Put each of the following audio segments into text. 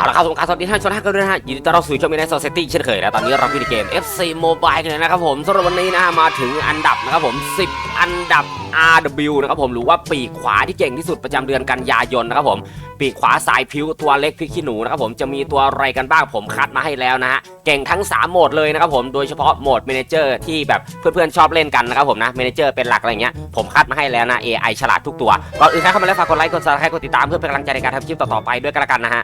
เอาละครับผมการสวัสดีท่านชมท่านกันด้วยนะฮะยินดีต้อนรับสู่ช่องมินายโซเซตี้เช่นเคยนะตอนนี้เราอยู่ในเกม FC Mobile กันเลยนะครับผมสำหรับวันนี้นะฮะมาถึงอันดับนะครับผม 10 อันดับ RW นะครับผมหรือว่าปีกขวาที่เก่งที่สุดประจำเดือนกันยายนนะครับผม ปีกขวาสายพิ้วตัวเล็กพริกขี้หนูนะครับผมจะมีตัวอะไรกันบ้างผมคัดมาให้แล้วนะฮะเก่งทั้ง 3 โหมดเลยนะครับผมโดยเฉพาะโหมดเมนเจอร์ที่แบบเพื่อนๆชอบเล่นกันนะครับผมนะเมนเจอร์เป็นหลักอะไรเงี้ยผมคัดมาให้แล้วนะ AI ฉลาดทุกตัวก่อนอื่นใครเข้ามาแล้วฝากกดไลค์กดซับสไครต์กดติดตามเพื่อเป็นกำลังใจในการทำคลิปต่อๆไปด้วยกันละกันนะฮะ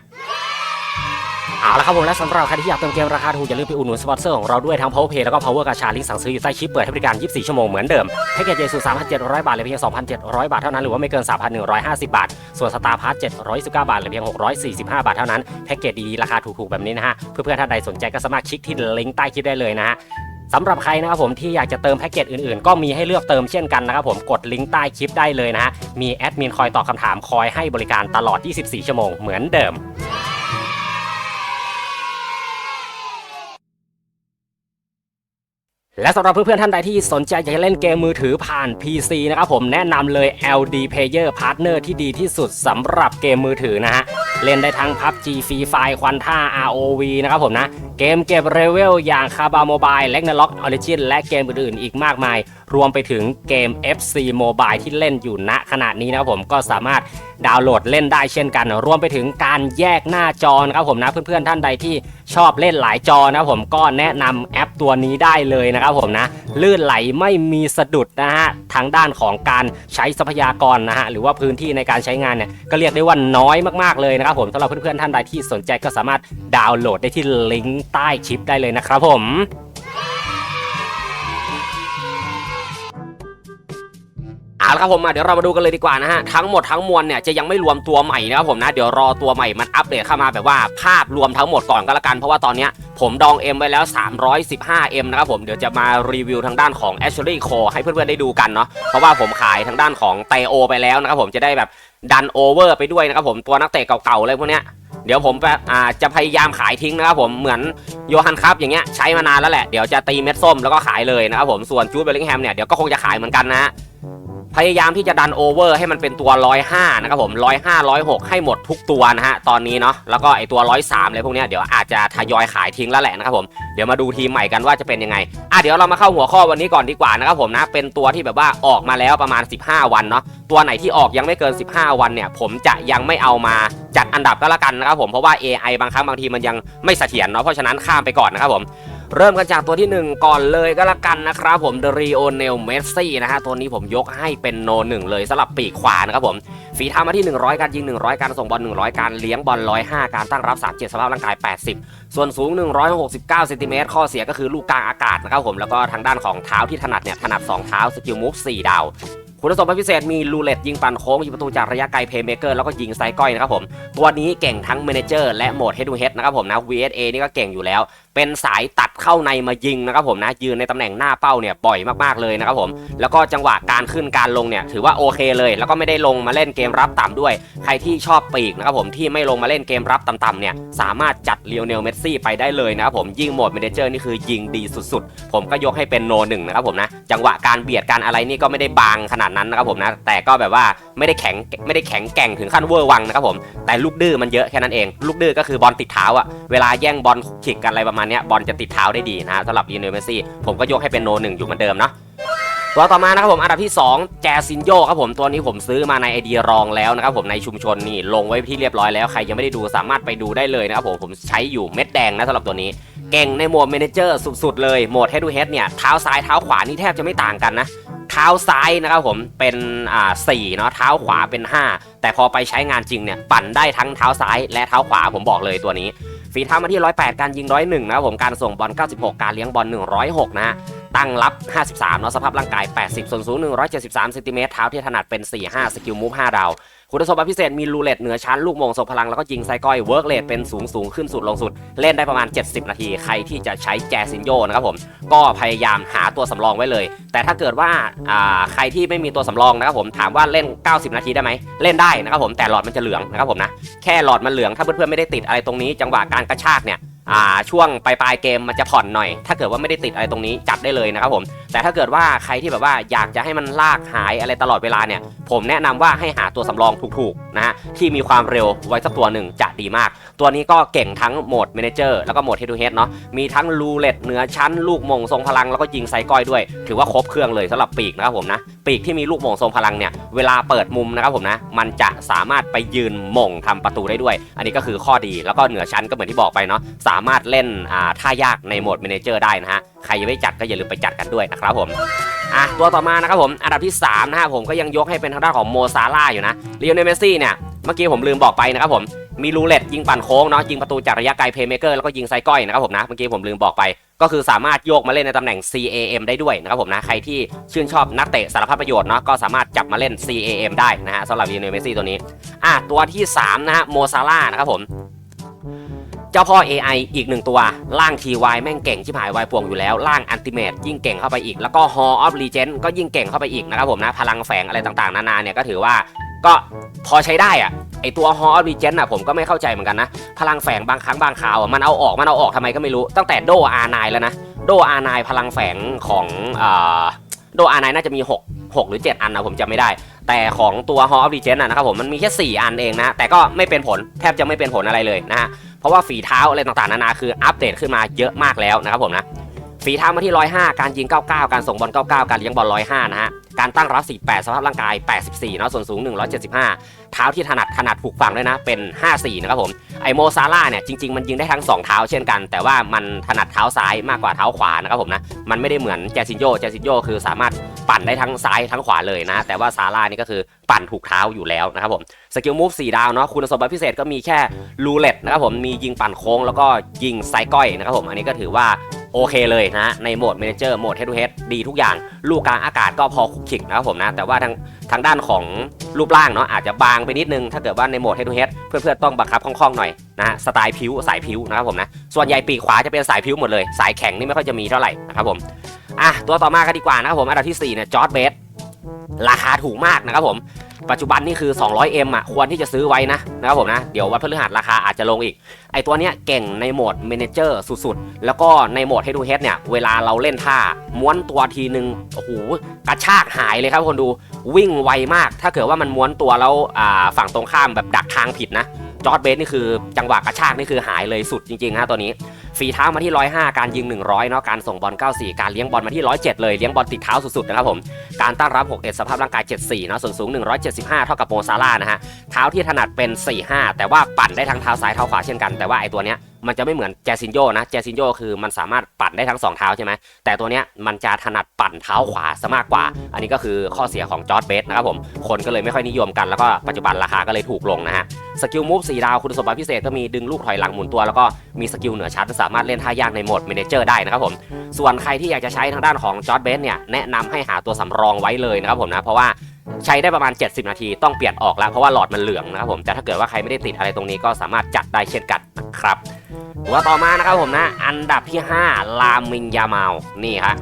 เอาละครับผมและสำหรับใครที่อยากเติมเกมราคาถูกอย่าลืมไปอุดหนุนสปอนเซอร์ของเราด้วยทั้ง Power Pay แล้วก็ Power กาชาลิงก์สั่งซื้ออยู่ใต้คลิปเปิดให้บริการ 24 ชั่วโมงเหมือนเดิมแพ็กเกจเยสู3,700 บาทเหลือเพียง 2,700 บาทเท่านั้นหรือว่าไม่เกิน 3,150 บาท ส่วนสตาร์พาร์ท719 บาทเหลือเพียง 645 บาทเท่านั้นแพ็กเกจดีๆราคาถูกๆแบบนี้นะฮะเพื่อนๆท่านใดสนใจก็สามารถคลิกที่ลิงก์ใต้คลิปได้เลยนะฮะสำหรับใครนะครับผมที่อยากจะเติมแพ็กเกจอื่นๆ ก็มีให้เลือกเติมเช่นกันนะครับผมกดลิงก์ใต้คลิปได้เลยนะฮะมีแอดมินคอยตอบคำถามคอยให้บริการตลอด 24 ชั่วโมงเหมือนเดิม และสำหรับเพื่อนๆท่านใดที่สนใจอยากจะเล่นเกมมือถือผ่าน PC นะครับผมแนะนำเลย LD Player Partner ที่ดีที่สุดสำหรับเกมมือถือนะฮะ เล่นได้ทั้ง PUBG Free Fire ควันท่า ROV นะครับผมนะ เกมเก็บเรเวลอย่างคาบาโมบาย l e g n a l o c Origin และเกมอื่นๆอีกมากมายรวมไปถึงเกม FC Mobile ที่เล่นอยู่ณขณะนี้นะครับผมก็สามารถดาวน์โหลดเล่นได้เช่นกัน รวมไปถึงการแยกหน้าจอนะครับผมนะเพื่อนๆท่านใดที่ชอบเล่นหลายจอนะครับผมก็แนะนำแอปตัวนี้ได้เลยนะครับผมนะลื่นไหลไม่มีสะดุดนะฮะทางด้านของการใช้ทรัพยากรนะฮะหรือว่าพื้นที่ในการใช้งานเนี่ยก็เรียกได้ว่าน้อยมากๆเลยนะครับผมสำหรับเพื่อนๆท่านใดที่สนใจก็สามารถดาวน์โหลดได้ที่ลิงก์ใต้คลิปได้เลยนะครับผมาละครับผมมาเดี๋ยวเรามาดูกันเลยดีกว่านะฮะทั้งหมดทั้งมวลเนี่ยจะยังไม่รวมตัวใหม่นะครับผมนะเดี๋ยวรอตัวใหม่มันอัปเดตเข้ามาแบบว่าภาพรวมทั้งหมดก่อนก็แล้วกันเพราะว่าตอนเนี้ยผมดอง M ไว้แล้ว 315M นะครับผมเดี๋ยวจะมารีวิวทางด้านของ a s h l e y c o ให้เพื่อนๆได้ดูกันเนาะเพราะว่าผมขายทางด้านของไตโอไปแล้วนะครับผมจะได้แบบดันโอเวอร์ไปด้วยนะครับผมตัวนักเตะเก่าๆเลยพวกเนี้ยเดี๋ยวผมอาจะพยายามขายทิ้งนะครับผมเหมือนโยฮันครับอย่างเงี้ยใช้มานานแล้วแหละเดี๋ยวจะตีเม็ดส้มแล้วก็ขายเลยนะครับผมส่วนจูดเบลลิงแฮมเนี่ยเดี๋ยวก็คงจะขายเหมือนกันนะ พยายามที่จะดันโอเวอร์ให้มันเป็นตัว 105 นะครับผม105 106 ให้หมดทุกตัวนะฮะ ตอนนี้เนาะ แล้วก็ไอตัว 103 เลยพวกเนี้ยเดี๋ยวอาจจะทยอยขายทิ้งแล้วแหละนะครับผม เดี๋ยวมาดูทีมใหม่กันว่าจะเป็นยังไง อะเดี๋ยวเรามาเข้าหัวข้อวันนี้ก่อนดีกว่านะครับผมนะ เป็นตัวที่แบบว่าออกมาแล้วประมาณ 15 วันเนาะ ตัวไหนที่ออกยังไม่เกิน 15 วันเนี่ย ผมจะยังไม่เอามาจัดอันดับก็แล้วกันนะครับผม เพราะว่า AI บางครั้งบางทีมันยังไม่เสถียรเนาะ เพราะฉะนั้นข้ามไปก่อนนะครับผม เริ่มกันจากตัวที่ 1 ก่อนเลยก็แล้วกันนะครับผมเดริโอเนลเมสซี่นะฮะตัวนี้ผมยกให้เป็นโนหนึ่งเลยสำหรับปีกขวานะครับผมฝีเท้ามาที่ 100 การยิง 100 การส่งบอล 100 การเลี้ยงบอล 105 การตั้งรับ 37 สภาพร่างกาย 80 ส่วนสูง 169เซนติเมตรข้อเสียก็คือลูกกลางอากาศนะครับผมแล้วก็ทางด้านของเท้าที่ถนัดเนี่ยถนัด 2 เท้าสกิลมูฟ4ดาวคุณสมบัติพิเศษมีลูเลตยิงปั่นโค้งยิงประตูจากระยะไกลเพย์เมเกอร์แล้วก็ยิงไซก้อยนะครับผม ตัวนี้เก่งทั้งเมนเจอร์และโหมด Head to Head นะครับผมนะ VSA นี่ก็เก่งอยู่แล้ว เป็นสายตัดเข้าในมายิงนะครับผมนะยืนในตำแหน่งหน้าเป้าเนี่ยบ่อยมากๆเลยนะครับผมแล้วก็จังหวะการขึ้นการลงเนี่ยถือว่าโอเคเลย แล้วก็ไม่ได้ลงมาเล่นเกมรับต่ำด้วย ใครที่ชอบปีกนะครับผมที่ไม่ลงมาเล่นเกมรับต่ำๆเนี่ยสามารถจัดเลียวเนลเมสซี่ไปได้เลยนะครับผมยิงโหมดเมเนเจอร์นี่คือยิงดีสุดๆ ผมก็ยกให้เป็นโนหนึ่งนะครับผมนะจังหวะการเบียดการอะไรนี่ก็ไม่ได้บางขนาดนั้นนะครับผมนะแต่ก็แบบว่าไม่ได้แข็งไม่ได้แข็งแกร่งถึงขั้นเวอร์วังนะครับผมแต่ลูกดื้อมันเยอะแค่นั้นเอง ลูกดื้อก็คือบอลติดเท้าอะเวลาแย่งบอลขิกกันอะไรประมาณเนี้บอลจะติดเท้าได้ดีนะสำหรับลีโอเนลเมสซี่ผมก็ยกให้เป็นโนหนึ่งอยู่เหมือนเดิมเนาะตัวต่อมานะครับผมอันดับที่ 2 แจซินโยครับผมตัวนี้ผมซื้อมาในไอเดียรองแล้วนะครับผมในชุมชนนี่ลงไว้ที่เรียบร้อยแล้วใครยังไม่ได้ดูสามารถไปดูได้เลยนะครับผมผมใช้อยู่เม็ดแดงนะสำหรับตัวนี้ เก่งในโหมดเมนเจอร์สุดๆเลยโหมด head to head เนี่ยเท้าซ้ายเท้าขวานี่แทบจะไม่ต่างกันนะเท้าซ้ายนะครับผมเป็นอ่าสี่เนาะเท้าขวาเป็น 5 แต่พอไปใช้งานจริงเนี่ยปั่นได้ทั้งเท้าซ้ายและเท้าขวาผมบอกเลยตัวนี้ ฝีเท้ามาที่ 108 การยิง 101 นะครับผมการส่งบอล 96 การเลี้ยงบอล 106 นะฮะตั้งรับ 53เนาะสภาพร่างกาย 80 ส่วนสูง 173เซนติเมตรเท้าที่ถนัดเป็น 45 สกิลมูฟ5ดาว คุณสมบัติพิเศษมีลูเลตเหนือชั้น ลูกโมงทรงพลัง แล้วก็ยิงไซก้อยเวิร์กเลตเป็นสูงสูงขึ้นสุดลงสุด เล่นได้ประมาณ 70 นาที ใครที่จะใช้แจซินโยนะครับผม ก็พยายามหาตัวสำรองไว้เลย แต่ถ้าเกิดว่าอ่าใครที่ไม่มีตัวสำรองนะครับผมถามว่าเล่น 90 นาทีได้ไหมเล่นได้นะครับผมแต่หลอดมันจะเหลืองนะครับผมนะแค่หลอดมันเหลืองถ้าเพื่อนๆไม่ได้ติดอะไรตรงนี้จังหวะการกระชากเนี่ย อ่าช่วงปลายปลายๆเกมมันจะผ่อนหน่อย ถ้าเกิดว่าไม่ได้ติดอะไรตรงนี้จัดได้เลยนะครับผม แต่ถ้าเกิดว่าใครที่แบบว่าอยากจะให้มันลากหายอะไรตลอดเวลาเนี่ย ผมแนะนำว่าให้หาตัวสำรองถูกๆนะฮะที่มีความเร็วไว้สักตัวหนึ่งจะดีมาก ตัวนี้ก็เก่งทั้งโหมด Manager แล้วก็โหมด Head to Head เนาะมีทั้งรูเล็ตเหนือชั้นลูกมงทรงพลังแล้วก็ยิงไซก้อยด้วย ถือว่าครบเครื่องเลยสำหรับปีกนะครับผมนะปีกที่มีลูกมงทรงพลังเนี่ยเวลาเปิดมุมนะครับผมนะมันจะสามารถไปยืนมงทำประตูได้ด้วย อันนี้ก็คือข้อดีแล้วก็เหนือชั้นก็เหมือนที่บอกไปเนาะสามารถเล่นท่ายากในโหมด Manager ได้นะฮะใครยังไม่จัดก็อย่าลืมไปจัดกันด้วยนะครับครับผมอะตัวต่อมานะครับผมอันดับที่3นะฮะผมก็ยังยกให้เป็นทางด้านของโมซาร่าอยู่นะเลโอเนลเมสซี่เนี่ยเมื่อกี้ผมลืมบอกไปนะครับผมมีรูเล็ตยิงปั่นโค้งเนาะยิงประตูจากระยะไกลเพย์เมเกอร์แล้วก็ยิงไซก้อยนะครับผมนะเมื่อกี้ผมลืมบอกไป ก็คือสามารถโยกมาเล่นในตำแหน่ง CAM ได้ด้วยนะครับผมนะใครที่ชื่นชอบนักเตะสารพัดประโยชน์เนาะก็สามารถจับมาเล่น CAM ได้นะฮะสำหรับเลโอเนลเมสซี่ตัวนี้อะตัวที่3นะฮะโมซาร่านะครับผม จ้าพ่อ AI อีกหนึ่งตัว ล่าง TY แม่งเก่งชิบหายวายป่วงอยู่แล้ว ล่างอันติเมตยิ่งเก่งเข้าไปอีก แล้วก็ Hall of Legend ก็ยิ่งเก่งเข้าไปอีกนะครับผมนะ พลังแฝงอะไรต่างๆ นานาเนี่ยก็ถือว่าก็พอใช้ได้อะไอตัว Hall of Legend อะผมก็ไม่เข้าใจเหมือนกันนะ พลังแฝงบางครั้งบางคราวอะมันเอาออกมันเอาออกทำไมก็ไม่รู้ ตั้งแต่โด R9 แล้วนะ โด R9 พลังแฝงของโดอาโด R9 น่าจะมี 6 6 หรือ 7 อันนะผมจำไม่ได้ แต่ของตัว Hall of Legend อะนะครับผมมันมีแค่ 4 อันเองนะ แต่ก็ไม่เป็นผลแทบจะไม่เป็นผลอะไรเลยนะฮะ ราะว่าฝีเท้าอะไรต่างๆนานาคืออัปเดตขึ้นมาเยอะมากแล้วนะครับผมนะฝีเท้ามาที่ 105 การยิง 99 การส่งบอล 99 การเลี้ยงบอล 105 นะฮะ การตั้งรับ 48 สภาพร่างกาย 84 เนาะ ส่วนสูง 175 เท้าที่ถนัดถนัดผูกฝั่งด้วยนะ เป็น 54 นะครับผม ไอโมซาร่าเนี่ย จริง ๆ มันยิงได้ทั้ง 2 เท้าเช่นกัน แต่ว่ามันถนัดเท้าซ้ายมากกว่าเท้าขวานะครับผมนะ มันไม่ได้เหมือนแจซินโยแจซินโยคือสามารถ ปั่นได้ทั้งซ้ายทั้งขวาเลยนะ แต่ว่าซาร่านี่ก็คือปั่นถูกเท้าอยู่แล้วนะครับผมสกิลมูฟ4ดาวเนาะคุณสมบัติพิเศษก็มีแค่รูเล็ตนะครับผมมียิงปั่นโค้งแล้วก็ยิงไซก้อยนะครับผมอันนี้ก็ถือว่าโอเคเลยนะในโหมด Manager โหมด Head to Head ดีทุกอย่าง ลูกกลางอากาศก็พอคุกคิกนะครับผมนะแต่ว่าทางทางด้านของรูปร่างเนาะอาจจะบางไปนิดนึง ถ้าเกิดว่าในโหมด Head to Head เพื่อนๆต้องบังคับคล่องๆหน่อยนะฮะสไตล์ผิวสายผิวนะครับผมนะส่วนใหญ่ปีกขวาจะเป็นสายผิวหมดเลย สายแข็งนี่ไม่ค่อยจะมีเท่าไหร่นะครับผม อะตัวต่อมากันดีกว่านะครับผมอันดับที่4เนี่ยจอร์ดเบสราคาถูกมากนะครับผม ปัจจุบันนี่คือ 200M อะ ควรที่จะซื้อไว้นะนะครับผมนะ เดี๋ยววันพฤหัสราคาอาจจะลงอีก ไอตัวเนี้ยเก่งในโหมด Manager สุดๆ แล้วก็ในโหมด Head to Head เนี่ย เวลาเราเล่นท่า ม้วนตัวทีนึง โอ้โห กระชากหายเลยครับคนดู วิ่งไวมาก ถ้าเกิดว่ามันม้วนตัวแล้วอ่าฝั่งตรงข้ามแบบดักทางผิดนะ จอร์ดเบสนี่คือจังหวะกระชากนี่คือหายเลยสุดจริงๆฮะตัวนี้ฝีเท้ามาที่ 105 การยิง 100เนาะการส่งบอล 94 การเลี้ยงบอลมาที่ 107 เลยเลี้ยงบอลติดเท้าสุดๆนะครับผมการตั้งรับ 61 สภาพร่างกาย 74เนาะส่วนสูง 175 เท่ากับโมซาร่านะฮะเท้าที่ถนัดเป็น 45 แต่ว่าปั่นได้ทั้งเท้าซ้ายเท้าขวาเช่นกันแต่ว่าไอตัวเนี้ยมันจะไม่เหมือนแจซินโยนะ แจซินโยคือมันสามารถปั่นได้ทั้งสองเท้าใช่ไหม แต่ตัวเนี้ยมันจะถนัดปั่นเท้าขวาซะมากกว่า อันนี้ก็คือข้อเสียของจอร์ดเบสนะครับผม คนก็เลยไม่ค่อยนิยมกัน แล้วก็ปัจจุบันราคาก็เลยถูกลงนะฮะ สกิลมูฟ4ดาวคุณสมบัติพิเศษก็มีดึงลูกถอยหลังหมุนตัว แล้วก็มีสกิลเหนือชั้นสามารถเล่นท่ายากในโหมด Manager ได้นะครับผม ส่วนใครที่อยากจะใช้ทางด้านของจอร์ดเบสเนี่ยแนะนำให้หาตัวสำรองไว้เลยนะครับผมนะ เพราะว่าใช้ได้ประมาณ 70 นาทีต้องเปลี่ยนออกแล้วเพราะว่าหลอดมันเหลืองนะครับผมแต่ถ้าเกิดว่าใครไม่ได้ติดอะไรตรงนี้ก็สามารถจัดได้เช่นกันนะครับ ตัวต่อมานะครับผมนะ อันดับที่ 5 ลามินยาเมา นี่ครับ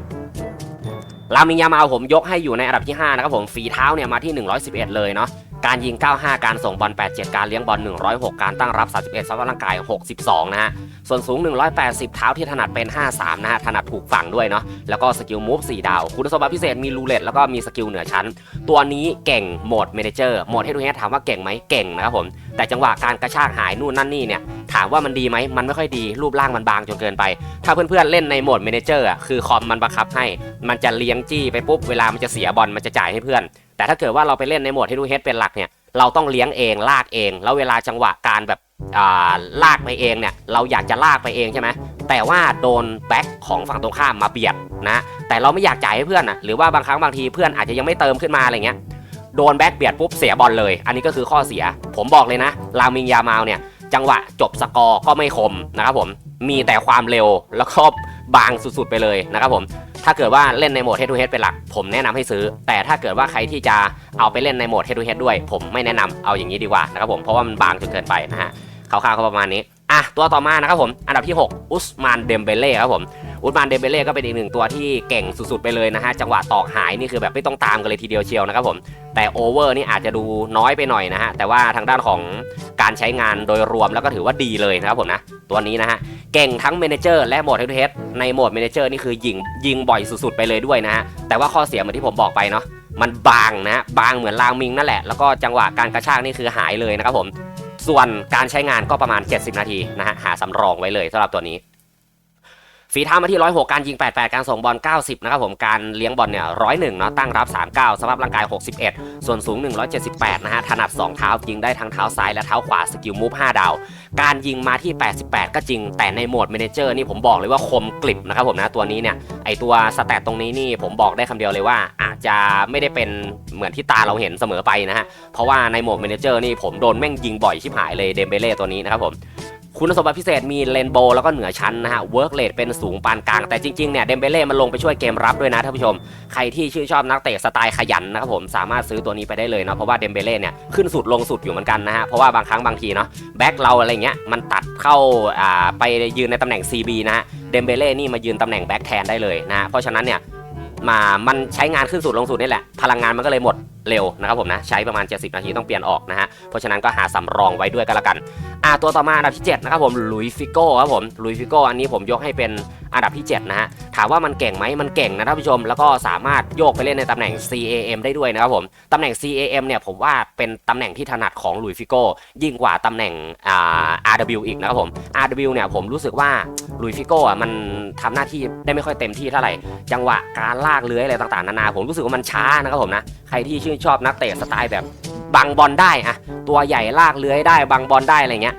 ลามินยาเมาผมยกให้อยู่ในอันดับที่ 5 นะครับผมฝีเท้าเนี่ยมาที่ 111 เลยเนาะ การยิง 95 การส่งบอล 87 การเลี้ยงบอล 106 การตั้งรับ 31สภาพร่างกาย 62 นะฮะ ส่วนสูง 180 เท้าที่ถนัดเป็น 53 นะฮะ ถนัดถูกฝั่งด้วยเนาะ แล้วก็สกิลมูฟ4ดาว คุณสมบัติพิเศษมีรูเล็ตแล้วก็มีสกิลเหนือชั้น ตัวนี้เก่งโหมดเมนเจอร์โหมดให้ดูแฮถามว่าเก่งไหมเก่งนะครับผม แต่จังหวะการกระชากหายนู่นนั่นนี่เนี่ยถามว่ามันดีไหมมันไม่ค่อยดี รูปร่างมันบางจนเกินไป ถ้าเพื่อนๆเล่นในโหมดเมนเจอร์อะคือคอมมันบังคับให้ มันจะเลี้ยงจี้ไปปุ๊บ เวลามันจะเสียบอลมันจะจ่ายให้เพื่อน แต่ถ้าเกิดว่าเราไปเล่นในโหมดให้ดูเฮดเป็นหลักเนี่ยเราต้องเลี้ยงเองลากเอง แล้วเวลาจังหวะการแบบาลากไปเองเนี่ยเราอยากจะลากไปเองใช่ไหมแต่ว่าโดนแบ็คของฝั่งตรงข้ามมาเบียดนะแต่เราไม่อยากจ่ายให้เพื่อนอะหรือว่าบางครั้งบางทีเพื่อนอาจจะยังไม่เติมขึ้นมาอะไรเงี้ยโดนแบ็คเบียดปุ๊บเสียบอลเลย อันนี้ก็คือข้อเสีย ผมบอกเลยนะลามิงยามาลเนี่ยจังหวะจบสกอร์ก็ไม่คมนะครับผมมีแต่ความเร็วแล้วก็บางสุดๆไปเลยนะครับผม ถ้าเกิดว่าเล่นในโหมด Head to Head เป็นหลัก ผมแนะนำให้ซื้อ แต่ถ้าเกิดว่าใครที่จะเอาไปเล่นในโหมด Head to Head ด้วย ผมไม่แนะนำเอาอย่างนี้ดีกว่านะครับผมเพราะว่ามันบางจนเกินไปนะฮะคร่าวๆก็ประมาณนี้อะตัวต่อมานะครับผมอันดับที่ 6 อุสมานเดมเบเล่ครับผม อุสมานเดเบเล่ก็เป็นอีกหนึ่งตัวที่เก่งสุดๆไปเลยนะฮะจังหวะตอกหายนี่คือแบบไม่ต้องตามกันเลยทีเดียวเชียวนะครับผมแต่โอเวอร์นี่อาจจะดูน้อยไปหน่อยนะฮะแต่ว่าทางด้านของการใช้งานโดยรวมแล้วก็ถือว่าดีเลยนะครับผมนะตัวนี้นะฮะเก่งทั้งเมนเจอร์และโหมดเฮดเฮดในโหมดเมนเจอร์นี่คือยิงยิงบ่อยสุดๆไปเลยด้วยนะฮะแต่ว่าข้อเสียเหมือนที่ผมบอกไปเนาะมันบางนะบางเหมือนรางมิงนั่นแหละแล้วก็จังหวะการกระชากนี่คือหายเลยนะครับผมส่วนการใช้งานก็ประมาณ 70 นาทีนะฮะหาสำรองไว้เลยสำหรับตัวนี้ ฝีเท้ามาที่ 106 การยิง 88 การส่งบอล 90 นะครับผม การเลี้ยงบอลเนี่ย 101 เนาะ ตั้งรับ 39 สภาพร่างกาย 61 ส่วนสูง 178 นะฮะ ถนัด 2 เท้า ยิงได้ทั้งเท้าซ้ายและเท้าขวา สกิลมูฟ 5 ดาว การยิงมาที่ 88 ก็จริง แต่ในโหมดเมนเจอร์นี่ผมบอกเลยว่าคมกลิบนะครับผมนะ ตัวนี้เนี่ย ไอตัวสแตทตรงนี้นี่ผมบอกได้คำเดียวเลยว่า อาจจะไม่ได้เป็นเหมือนที่ตาเราเห็นเสมอไปนะฮะ เพราะว่าในโหมดเมนเจอร์นี่ผมโดนแม่งยิงบ่อยชิบหายเลยเดมเบเล่ตัวนี้นะครับผม คุณสมบัติพิเศษมีเลนโบแล้วก็เหนือชั้นนะฮะเวิร์กเลดเป็นสูงปานกลาง แต่จริงๆเนี่ยเดมเบเล่มันลงไปช่วยเกมรับด้วยนะท่านผู้ชม ใครที่ชื่นชอบนักเตะสไตล์ขยันนะครับผมสามารถซื้อตัวนี้ไปได้เลยเนาะเพราะว่าเดมเบเล่เนี่ยขึ้นสุดลงสุดอยู่เหมือนกันนะฮะเพราะว่าบางครั้งบางทีเนาะแบ็คเราอะไรเงี้ยมันตัดเข้าอ่าไปยืนในตำแหน่ง CB นะฮะเดมเบเล่นี่มายืนตำแหน่งแบ็คแทนได้เลยนะฮะเพราะฉะนั้นเนี่ยมามันใช้งานขึ้นสุดลงสุดนี่แหละ พลังงานมันก็เลยหมด เร็วนะครับผมนะใช้ประมาณ 70 นาทีต้องเปลี่ยนออกนะฮะเพราะฉะนั้นก็หาสำรองไว้ด้วยกันละกันอ่าตัวต่อมาอันดับที่7นะครับผมลุยฟิโก้ครับผมลุยฟิโก้อันนี้ผมยกให้เป็นอันดับที่ 7 นะฮะถามว่ามันเก่งไหมมันเก่งนะท่านผู้ชม แล้วก็สามารถโยกไปเล่นในตำแหน่ง CAM ได้ด้วยนะครับผมตำแหน่ง CAM เนี่ยผมว่าเป็นตำแหน่งที่ถนัดของลุยฟิโก้ยิ่งกว่าตำแหน่งอ่า RW อีกนะครับผม RW เนี่ยผมรู้สึกว่าลุยฟิโก้อะมันทำหน้าที่ได้ไม่ค่อยเต็มที่เท่าไหร่จังหวะการลากเลื้อยอะไรต่างๆนานาผมรู้สึกว่ามันช้านะครับผมนะใครที่ชื่นชอบนักเตะสไตล์แบบบังบอลได้อะตัวใหญ่ลากเลื้อยได้บังบอลได้อะไรเงี้ย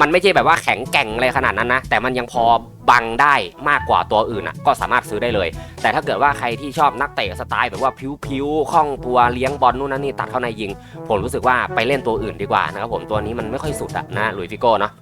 มันไม่ใช่แบบว่าแข็งแกร่งอะไรขนาดนั้นนะ แต่มันยังพอบังได้มากกว่าตัวอื่นอะ ก็สามารถซื้อได้เลย แต่ถ้าเกิดว่าใครที่ชอบนักเตะสไตล์แบบว่าผิวๆคล่องตัวเลี้ยงบอลนู่นนั่นนี่ตัดเข้าในยิง ผมรู้สึกว่าไปเล่นตัวอื่นดีกว่านะครับผมตัวนี้มันไม่ค่อยสุดอะนะลุยฟิโก้เนาะ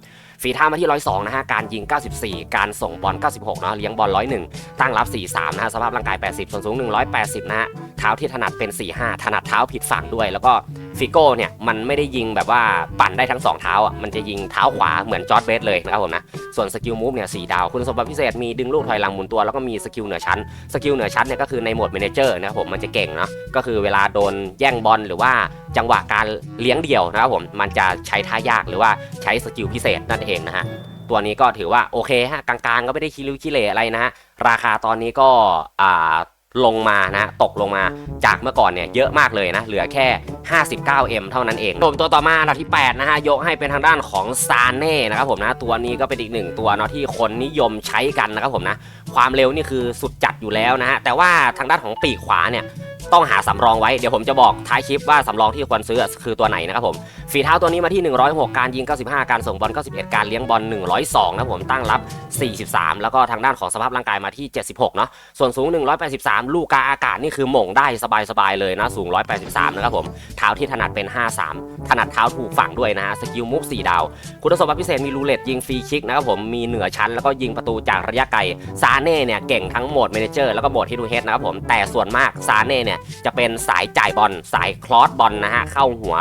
ฝีเท้ามาที่ 102 นะฮะ การยิง 94 การส่งบอล 96เนาะเลี้ยงบอล 101 ตั้งรับ 43 นะฮะ สภาพร่างกาย 80 ส่วนสูง 180 นะฮะ เท้าที่ถนัดเป็น 45 ถนัดเท้าผิดฝั่งด้วย แล้วก็ฟิโก้เนี่ยมันไม่ได้ยิงแบบว่าปั่นได้ทั้ง 2 เท้าอะมันจะยิงเท้าขวาเหมือนจอร์ดเบสเลยนะครับผมนะส่วนสกิลมูฟเนี่ยสดาว คุณสมบัติพิเศษมีดึงลูกถอยหลังหมุนตัวแล้วก็มีสกิลเหนือชั้นสกิลเหนือชั้นเนี่ยก็คือในโหมดเมนเจอร์นะครับผมมันจะเก่งเนาะก็คือเวลาโดนแย่งบอลหรือว่าจังหวะการเลี้ยงเดี่ยวนะครับผมมันจะใช้ท่ายากหรือว่าใช้สกิลพิเศษนั่นเองนะฮะตัวนี้ก็ถือว่าโอเคฮะกลางๆก็ไม่ได้คิริวคิเลอะไรนะฮะราคาตอนนี้ก็อ่า ลงมานะตกลงมาจากเมื่อก่อนเนี่ยเยอะมากเลยนะเหลือแค่ 59M เท่านั้นเองผมตัวต่อมาอันดับที่ 8 นะฮะ ยกให้เป็นทางด้านของซานเน่นะครับผมนะ ตัวนี้ก็เป็นอีกหนึ่งตัวเนาะที่คนนิยมใช้กันนะครับผมนะ ความเร็วนี่คือสุดจัดอยู่แล้วนะฮะ แต่ว่าทางด้านของปีกขวาเนี่ย ต้องหาสำรองไว้เดี๋ยวผมจะบอกท้ายคลิปว่าสำรองที่ควรซื้อคือตัวไหนนะครับผมฝีเท้าตัวนี้มาที่ 106 การยิง 95 การส่งบอล 91 การเลี้ยงบอล 102นะผมตั้งรับ 43 แล้วก็ทางด้านของสภาพร่างกายมาที่ 76 เนาะส่วนสูง 183 ลูกกาอากาศนี่คือหม่งได้สบายๆเลยนะสูง 183 นะครับผมเท้าที่ถนัดเป็น 53 ถนัดเท้าถูกฝั่งด้วยนะฮะสกิลมุก4ดาว คุณสมบัติพิเศษมีรูเล็ตยิงฟรีคิกนะครับผมมีเหนือชั้นแล้วก็ยิงประตูจากระยะไกลซาเน่เนี่ยเก่งทั้งโหมดเมนเจอร์แล้วก็โหมดฮิดูเฮดนะครับผมแต่ส่วนมากซาเน่เนี่ยจะเป็นสายจ่ายบอลสายคลอสบอลนะฮะเข้าหัว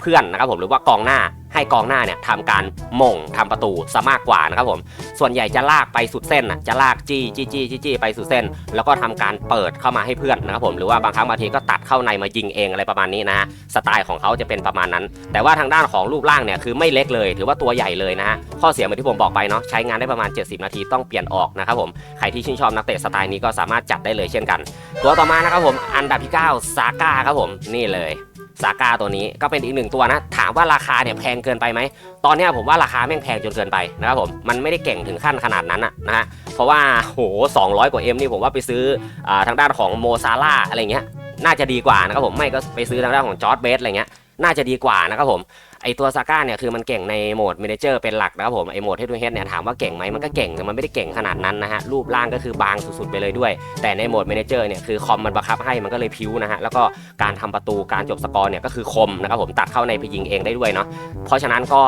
เพื่อนนะครับผมหรือว่ากองหน้าให้กองหน้าเนี่ยทำการมงทำประตูซะมากกว่านะครับผมส่วนใหญ่จะลากไปสุดเส้นอะจะลากจี้จี้จี้จี้จี้ไปสุดเส้น แล้วก็ทำการเปิดเข้ามาให้เพื่อนนะครับผมหรือว่าบางครั้งบางทีก็ตัดเข้าในมายิงเองอะไรประมาณนี้นะฮะสไตล์ของเขาจะเป็นประมาณนั้น แต่ว่าทางด้านของรูปร่างเนี่ยคือไม่เล็กเลย ถือว่าตัวใหญ่เลยนะฮะข้อเสียเหมือนที่ผมบอกไปเนาะใช้งานได้ประมาณ 70 นาทีต้องเปลี่ยนออกนะครับผมใครที่ชื่นชอบนักเตะสไตล์นี้ก็สามารถจัดได้เลยเช่นกัน ตัวต่อมานะครับผมอันดับที่9ซาก้าครับผมนี่เลย สาก้าตัวนี้ก็เป็นอีกหนึ่งตัวนะ ถามว่าราคาเนี่ยแพงเกินไปไหม ตอนนี้ผมว่าราคาแม่งแพงจนเกินไปนะครับผม มันไม่ได้เก่งถึงขั้นขนาดนั้นอะนะฮะ เพราะว่าโห200 กว่า M นี่ผมว่าไปซื้ออทางด้านของโมซาร่าอะไรเงี้ย น่าจะดีกว่านะครับผม ไม่ก็ไปซื้อทางด้านของจอร์ดเบสอะไรเงี้ย น่าจะดีกว่านะครับผม ไอตัวซาก้าเนี่ยคือมันเก่งในโหมดเมนเจอร์เป็นหลักนะครับผมไอโหมดเฮดทูเฮดเนี่ยถามว่าเก่งไหมมันก็เก่งแต่มันไม่ได้เก่งขนาดนั้นนะฮะรูปร่างก็คือบางสุดๆไปเลยด้วย แต่ในโหมดเมนเจอร์เนี่ยคือคอมมันบังคับให้มันก็เลยพิ้วนะฮะแล้วก็การทำประตูการจบสกอร์เนี่ยก็คือคมนะครับผมตัดเข้าในไปยิงเองได้ด้วยเนาะเพราะฉะนั้นก็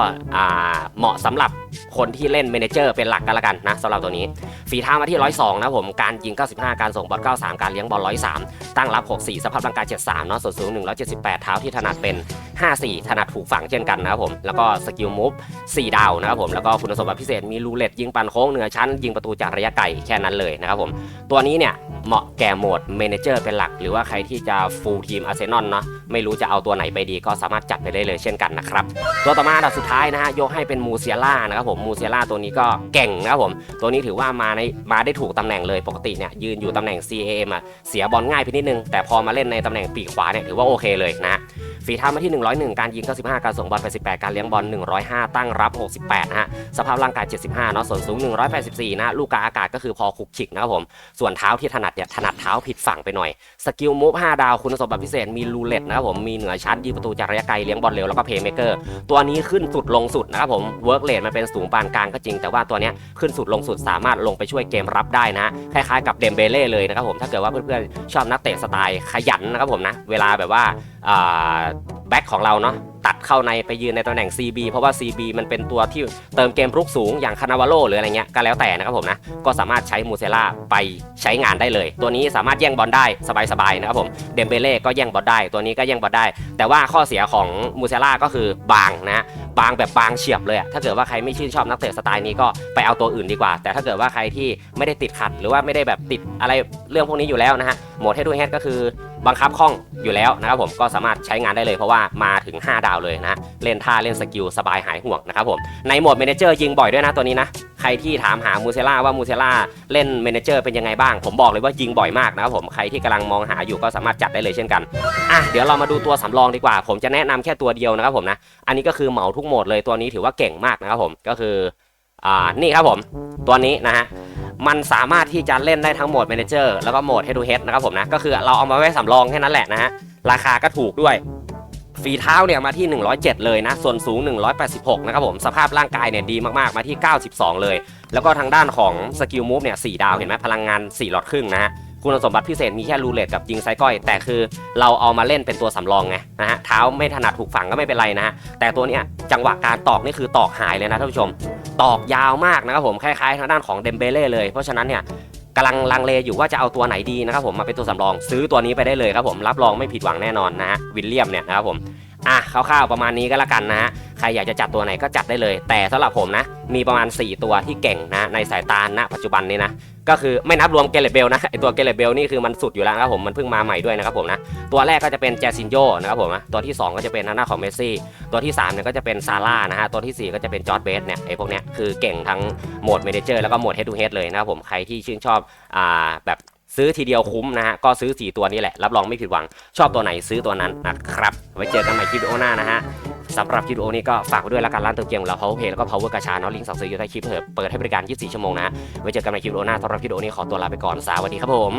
เหมาะสำหรับคนที่เล่นเมนเจอร์เป็นหลักกันละกันนะสำหรับตัวนี้ฝีเท้ามาที่ 102 นะครับผมการยิง 95 การส่งบอล 93 การเลี้ยงบอล 103 ตั้งรับ 64สภาพร่างกาย 73เนาะส่วนสูง 178 เท้าที่ถนัดเป็น 54 ถนัดถูกฝังเช่นกันนะครับผมแล้วก็สกิลมูฟ4ดาวนะครับผมแล้วก็คุณสมบัติพิเศษมีรูเล็ตยิงปันโค้งเหนือชั้น ยิงประตูจากระยะไกลแค่นั้นเลยนะครับผมตัวนี้เนี่ยเหมาะแก่โหมดเมนเจอร์เป็นหลัก หรือว่าใครที่จะฟูลทีมอาร์เซนอลเนาะไม่รู้จะเอาตัวไหนไปดีก็สามารถจัดไปได้เลยเช่นกันนะครับตัวต่อมาอันดับสุดท้ายนะฮะยกให้เป็นมูเซียล่านะครับผมมูเซียล่าตัวนี้ก็เก่งนะครับผมตัวนี้ถือว่ามาในมาได้ถูกตำแหน่งเลยปกติเนี่ยยืนอยู่ตำแหน่ง CAM อะเสียบอลง่ายไปนิดนึงแต่พอมาเล่นในตำแหน่งปีกขวาเนี่ยถือว่าโอเคเลยนะ ฝีเท้ามาที่ 101 การยิง 95 การส่งบอล 88 การเลี้ยงบอล 105 ตั้งรับ 68 นะฮะ สภาพร่างกาย 75 เนาะ ส่วนสูง 184 นะ ลูกกาอากาศก็คือพอคุกฉิกนะครับผม ส่วนเท้าที่ถนัดเนี่ย ถนัดเท้าผิดฝั่งไปหน่อย สกิลมูฟ5ดาว คุณสมบัติพิเศษ มีรูเล็ตนะครับผม มีเหนือชั้นยิงประตูจากระยะไกล เลี้ยงบอลเร็ว แล้วก็เพย์เมเกอร์ ตัวนี้ขึ้นสุดลงสุดนะครับผม เวิร์กเลทมันเป็นสูงปานกลางก็จริง แต่ว่าตัวเนี้ยขึ้นสุดลงสุดสามารถลงไปช่วยเกมรับได้นะคล้ายๆกับเดมเบเล่เลยนะครับผม ถ้าเกิดว่าเพื่อนๆชอบนักเตะสไตล์ขยันนะครับผมนะ เวลาแบบว่าแบ็คของเราเนาะตัดเข้าในไปยืนในตำแหน่ง CB เพราะว่า CB มันเป็นตัวที่เติมเกมรุกสูงอย่างคานาวาโลหรืออะไรเงี้ยก็แล้วแต่นะครับผมนะ ก็สามารถใช้มูเซล่าไปใช้งานได้เลย ตัวนี้สามารถแย่งบอลได้สบายๆนะครับผมเดมเบเล่ก็แย่งบอลได้ ตัวนี้ก็แย่งบอลได้ แต่ว่าข้อเสียของมูเซล่าก็คือบางนะบางแบบบางเฉียบเลย ถ้าเกิดว่าใครไม่ชื่นชอบนักเตะสไตล์นี้ก็ไปเอาตัวอื่นดีกว่า แต่ถ้าเกิดว่าใครที่ไม่ได้ติดขัด หรือว่าไม่ได้แบบติดอะไรเรื่องพวกนี้อยู่แล้วนะฮะโหมด head to head ก็คือ บังคับคล่องอยู่แล้วนะครับผมก็สามารถใช้งานได้เลยเพราะว่ามาถึง 5 ดาวเลยนะเล่นท่าเล่นสกิลสบายหายห่วงนะครับผมในโหมดเมนเจอร์ยิงบ่อยด้วยนะตัวนี้นะใครที่ถามหามูเซล่าว่ามูเซล่าเล่นเมนเจอร์เป็นยังไงบ้าง ผมบอกเลยว่ายิงบ่อยมากนะครับผมใครที่กำลังมองหาอยู่ก็สามารถจัดได้เลยเช่นกันอะเดี๋ยวเรามาดูตัวสำรองดีกว่า ผมจะแนะนำแค่ตัวเดียวนะครับผมนะอันนี้ก็คือเหมาทุกโหมดเลยตัวนี้ถือว่าเก่งมากนะครับผมก็คือ อ่านี่ครับผมตัวนี้นะฮะมันสามารถที่จะเล่นได้ทั้งโหมด Manager แล้วก็โหมด Head to Head นะครับผมนะก็คือเราเอามาไว้สำรองแค่นั้นแหละนะฮะราคาก็ถูกด้วยฝีเท้าเนี่ยมาที่ 107 เลยนะ ส่วนสูง 186 นะครับผม สภาพร่างกายเนี่ยดีมากๆ มาที่ 92 เลย แล้วก็ทางด้านของสกิลมูฟเนี่ย 4 ดาว เห็นไหมพลังงาน 4 หลอดครึ่งนะฮะ คุณสมบัติพิเศษมีแค่รูเลตกับยิงไซก้อย แต่คือเราเอามาเล่นเป็นตัวสำรองไงนะฮะ เท้าไม่ถนัดถูกฝังก็ไม่เป็นไรนะฮะ แต่ตัวเนี้ยจังหวะการตอกนี่คือตอกหายเลยนะท่านผู้ชม ตอกยาวมากนะครับผมคล้ายๆทางด้านของเดมเบเล่เลย เพราะฉะนั้นเนี่ยกำลังลังเลอยู่ว่าจะเอาตัวไหนดีนะครับผมมาเป็นตัวสำรอง ซื้อตัวนี้ไปได้เลยครับผมรับรองไม่ผิดหวังแน่นอนนะฮะวิลเลียมเนี่ยนะครับผม อะคร่าวๆประมาณนี้ก็แล้วกันนะฮะใครอยากจะจัดตัวไหนก็จัดได้เลย แต่สำหรับผมนะ มีประมาณ 4 ตัวที่เก่งนะ ในสายตาณปัจจุบันนี้นะก็คือไม่นับรวมเกเรตเบลนะไอตัวเกเรตเบลนี่คือมันสุดอยู่แล้วนะครับผมมันเพิ่งมาใหม่ด้วยนะครับผมนะตัวแรกก็จะเป็นแจซินโยนะครับผมนะตัวที่สองก็จะเป็นทางด้าของเมสซี่ตัวที่3เนี่ยก็จะเป็นซาร่านะฮะตัวทีสี่ 4 ก็จะเป็นจอร์ดเบสเนี่ยไอพวกเนี้ยคือเก่งทั้งโหมดเมเนเจอร์แล้วก็โหมดเฮด to เฮดเลยนะครับผมใครที่ชื่นชอบอ่าแบบ ซื้อทีเดียวคุ้มนะฮะ ก็ซื้อ 4 ตัวนี้แหละ รับรองไม่ผิดหวัง ชอบตัวไหนซื้อตัวนั้นนะครับ ไว้เจอกันใหม่คลิปวิดีโอหน้านะฮะสำหรับคลิปวิดีโอนี้ก็ฝากไว้ด้วยละกันร้านเติมเกมของเรา Power Pay แล้วก็ Power กระชาเนาะลิงก์สั่งซื้ออยู่ใต้คลิปเถอะเปิดให้บริการ 24 ชั่วโมงนะฮะไว้เจอกันใหม่คลิปวิดีโอหน้าสำหรับคลิปวิดีโอนี้ขอตัวลาไปก่อน สวัสดีครับผม